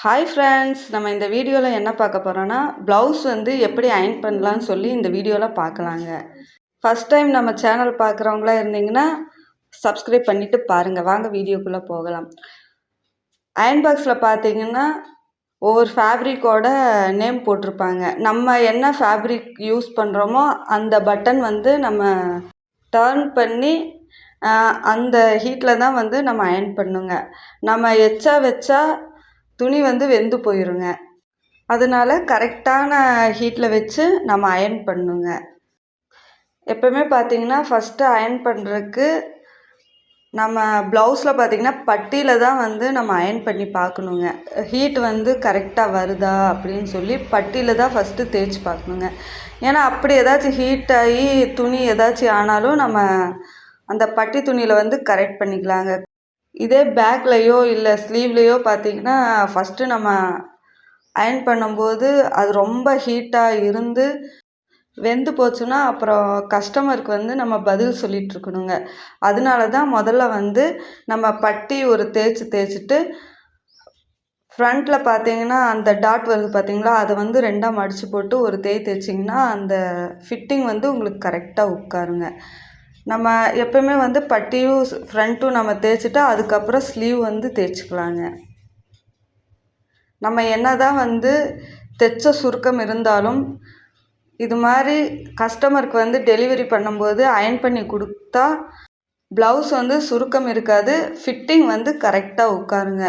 Hi friends நம்ம இந்த வீடியோவில் என்ன பார்க்க போகிறோன்னா ப்ளவுஸ் வந்து எப்படி அயன் பண்ணலான்னு சொல்லி இந்த வீடியோவில் பார்க்கலாங்க. ஃபஸ்ட் டைம் நம்ம சேனல் பார்க்குறவங்களா இருந்தீங்கன்னா சப்ஸ்கிரைப் பண்ணிவிட்டு பாருங்கள் வாங்க வீடியோக்குள்ளே போகலாம். அயன் பாக்ஸில் பார்த்தீங்கன்னா ஒவ்வொரு ஃபேப்ரிக்கோட நேம் போட்டிருப்பாங்க. நம்ம என்ன ஃபேப்ரிக் யூஸ் பண்ணுறோமோ அந்த பட்டன் வந்து நம்ம டர்ன் பண்ணி அந்த ஹீட்டில் தான் வந்து நம்ம அயன் பண்ணுங்க. நம்ம எச்சா வச்சா துணி வந்து வெந்து போயிருங்க. அதனால கரெக்டான ஹீட்டில் வச்சு நம்ம அயன் பண்ணுங்க. எப்பவுமே பார்த்தீங்கன்னா ஃபஸ்ட்டு அயன் பண்ணுறதுக்கு நம்ம ப்ளவுஸில் பார்த்தீங்கன்னா பட்டியில் தான் வந்து நம்ம அயன் பண்ணி பார்க்கணுங்க ஹீட் வந்து கரெக்டாக வருதா அப்படின்னு சொல்லி பட்டியில் தான் ஃபஸ்ட்டு தேய்ச்சி பார்க்கணுங்க ஏன்னா அப்படி ஏதாச்சும் ஹீட் ஆகி துணி ஏதாச்சும் ஆனாலும் நம்ம அந்த பட்டி துணியில் வந்து கரெக்ட் பண்ணிக்கலாங்க. இதே பேக்லேயோ இல்லை ஸ்லீவ்லேயோ பார்த்தீங்கன்னா ஃபஸ்ட்டு நம்ம அயன் பண்ணும்போது அது ரொம்ப ஹீட்டாக இருந்து வெந்து போச்சுன்னா அப்புறம் கஸ்டமருக்கு வந்து நம்ம பதில் சொல்லிகிட்ருக்கணுங்க அதனால தான் முதல்ல வந்து நம்ம பட்டி ஒரு தேய்ச்சி தேய்ச்சிட்டு ஃப்ரண்ட்டில் பார்த்தீங்கன்னா அந்த டாட் வருது பார்த்தீங்களா அதை வந்து ரெண்டாக மடித்து போட்டு ஒரு தேய் தேய்ச்சிங்கன்னா அந்த ஃபிட்டிங் வந்து உங்களுக்கு கரெக்டாக உட்காருங்க. நம்ம எப்போயுமே வந்து பட்டியும் ஃப்ரண்ட்டும் நம்ம தேய்ச்சிட்டா அதுக்கப்புறம் ஸ்லீவ் வந்து தேய்ச்சிக்கலாங்க. நம்ம என்ன தான் வந்து தைச்ச சுருக்கம் இருந்தாலும் இது மாதிரி கஸ்டமருக்கு வந்து டெலிவரி பண்ணும்போது அயன் பண்ணி கொடுத்தா ப்ளவுஸ் வந்து சுருக்கம் இருக்காது ஃபிட்டிங் வந்து கரெக்டாக உட்காருங்க.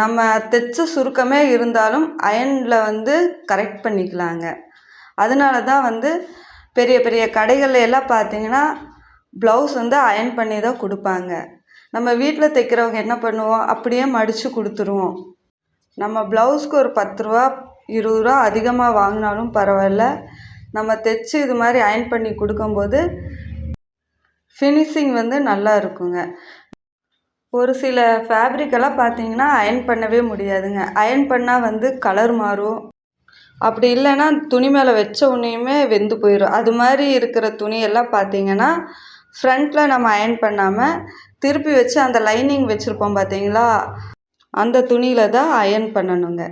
நம்ம தைச்ச சுருக்கமே இருந்தாலும் அயனில் வந்து கரெக்ட் பண்ணிக்கலாங்க. அதனால தான் வந்து பெரிய பெரிய கடைகளில் எல்லாம் பார்த்தீங்கன்னா ப்ளவுஸ் வந்து அயன் பண்ணி தான் கொடுப்பாங்க. நம்ம வீட்டில் தைக்கிறவங்க என்ன பண்ணுவோம்? அப்படியே மடித்து கொடுத்துருவோம். நம்ம ப்ளவுஸ்க்கு ஒரு பத்து ரூபா இருபது ரூபா அதிகமாக வாங்கினாலும் பரவாயில்ல. நம்ம தைச்சி இது மாதிரி அயன் பண்ணி கொடுக்கும்போது ஃபினிஷிங் வந்து நல்லா இருக்குங்க. ஒரு சில ஃபேப்ரிக்கெல்லாம் பார்த்தீங்கன்னா அயன் பண்ணவே முடியாதுங்க. அயன் பண்ணால் வந்து கலர் மாறும். அப்படி இல்லைன்னா துணி மேலே வச்ச உடனேயுமே வெந்து போயிடும் அது மாதிரி இருக்கிற துணியெல்லாம் பார்த்தீங்கன்னா ஃப்ரண்ட்டில் நம்ம அயன் பண்ணாமல் திருப்பி வச்சு அந்த லைனிங் வச்சுருப்போம் பார்த்தீங்களா அந்த துணியில் தான் அயன் பண்ணணுங்க.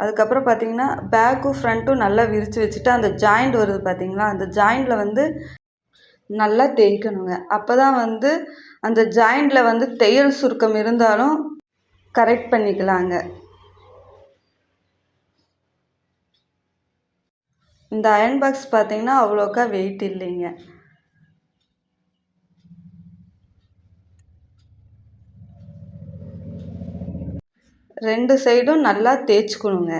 அதுக்கப்புறம் பார்த்தீங்கன்னா பேக்கும் ஃப்ரண்ட்டும் நல்லா விரித்து வச்சுட்டு அந்த ஜாயிண்ட் வருது பார்த்தீங்களா அந்த ஜாயிண்டில் வந்து நல்லா தேய்க்கணுங்க. அப்போ தான் வந்து அந்த ஜாயிண்டில் வந்து தையல் சுருக்கம் இருந்தாலும் கரெக்ட் பண்ணிக்கலாங்க. இந்த அயன் பாக்ஸ் பார்த்தீங்கன்னா அவ்வளோக்கா வெயிட் இல்லைங்க. ரெண்டு சைடும் நல்லா தேய்ச்சிக்கணுங்க.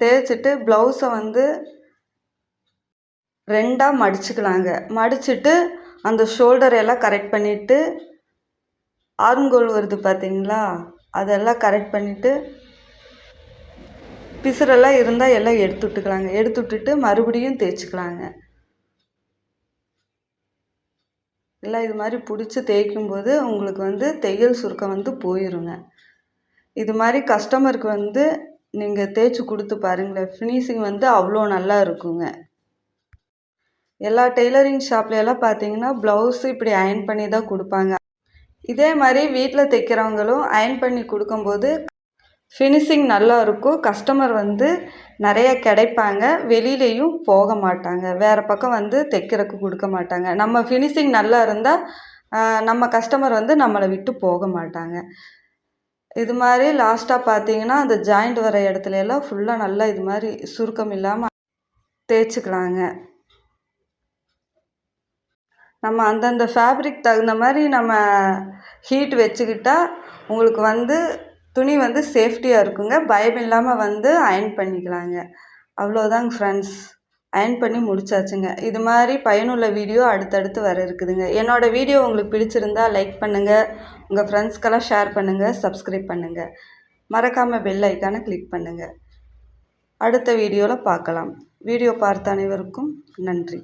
தேய்ச்சிட்டு ப்ளவுஸை வந்து ரெண்டாக மடிச்சுக்கலாங்க. மடிச்சுட்டு அந்த ஷோல்டர் எல்லாம் கரெக்ட் பண்ணிவிட்டு ஆர்ம்கோல் வருது பார்த்தீங்களா அதெல்லாம் கரெக்ட் பண்ணிவிட்டு பிசுரெல்லாம் இருந்தால் எல்லாம் எடுத்து விட்டுக்கலாங்க எடுத்து விட்டுட்டு மறுபடியும் தேய்ச்சிக்கலாங்க. எல்லாம் இது மாதிரி பிடிச்சி தேய்க்கும்போது உங்களுக்கு வந்து தையல் சுருக்கம் வந்து போயிருங்க. இது மாதிரி கஸ்டமருக்கு வந்து நீங்கள் தேய்ச்சி கொடுத்து பாருங்களேன் ஃபினிஷிங் வந்து அவ்வளோ நல்லா இருக்குங்க. எல்லா டெய்லரிங் ஷாப்ல எல்லாம் பார்த்தீங்கன்னா ப்ளவுஸ் இப்படி அயன் பண்ணி தான் கொடுப்பாங்க. இதே மாதிரி வீட்டில் தைக்கிறவங்களும் அயன் பண்ணி கொடுக்கும்போது ஃபினிஷிங் நல்லா இருக்கும். கஸ்டமர் வந்து நிறைய கிடைப்பாங்க. வெளியிலையும் போக மாட்டாங்க. வேறு பக்கம் வந்து தைக்கிறதுக்கு கொடுக்க மாட்டாங்க. நம்ம ஃபினிஷிங் நல்லா இருந்தால் நம்ம கஸ்டமர் வந்து நம்மளை விட்டு போக மாட்டாங்க. இது மாதிரி லாஸ்ட்டாக பார்த்தீங்கன்னா அந்த ஜாயிண்ட் வர இடத்துல எல்லாம் ஃபுல்லாக நல்லா இது மாதிரி சுருக்கம் இல்லாமல் தேய்ச்சிக்கலாங்க. நம்ம அந்தந்த ஃபேப்ரிக் தகுந்த மாதிரி நம்ம ஹீட் வச்சுக்கிட்டா உங்களுக்கு வந்து துணி வந்து சேஃப்டியாக இருக்குங்க. பயம் இல்லாமல் வந்து அயன் பண்ணிக்கலாங்க. அவ்வளோதாங்க ஃப்ரெண்ட்ஸ் அயன் பண்ணி முடிச்சாச்சுங்க. இது மாதிரி பயனுள்ள வீடியோ அடுத்தடுத்து வர இருக்குதுங்க. என்னோடய வீடியோ உங்களுக்கு பிடிச்சிருந்தா லைக் பண்ணுங்கள் உங்கள் ஃப்ரெண்ட்ஸ்க்கெல்லாம் ஷேர் பண்ணுங்கள் சப்ஸ்கிரைப் பண்ணுங்கள் மறக்காமல் பெல் ஐக்கானை கிளிக் பண்ணுங்கள் அடுத்த வீடியோவில் பார்க்கலாம். வீடியோ பார்த்த அனைவருக்கும் நன்றி.